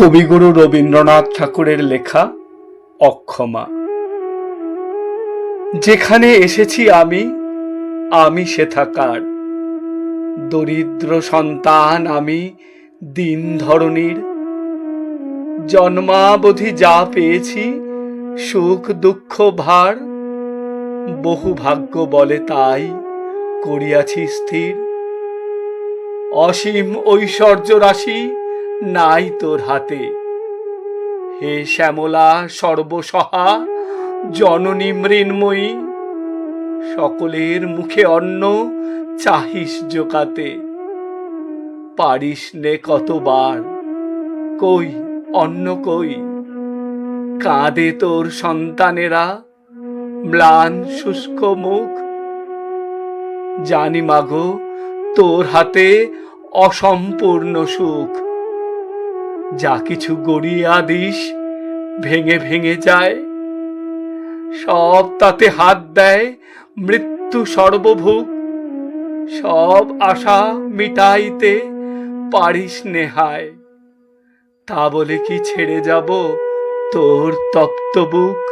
কবিগুরু রবীন্দ্রনাথ ঠাকুরের লেখা অক্ষমা। যেখানে এসেছি আমি আমি সেথাকার দরিদ্র সন্তান আমি দিন ধরনীর জন্মাবধি যা পেয়েছি, সুখ দুঃখ ভার, বহু ভাগ্য বলে তাই করিয়াছি স্থির। অসীম ঐশ্বর্য রাশি নাই তোর হাতে। হে শ্যামলা সর্বসহা, জননী মৃন্ময়ী, সকলের মুখে অন্ন চাহিস জোকাতে। পারিস নে কতবার, কই, অন্ন কই? কাঁদে তোর সন্তানেরা, ম্লান শুষ্ক মুখ। জানি মাগো, তোর হাতে অসম্পূর্ণ সুখ। যা কিছু গড়িয়া আদিস ভেঙে ভেঙে যায়। সব তাতে হাত দেয়, মৃত্যু সর্বভুক সব আশা মিটাইতে পারিস নেহায়। তা বলে কি ছেড়ে যাব তোর তপ্ত বুক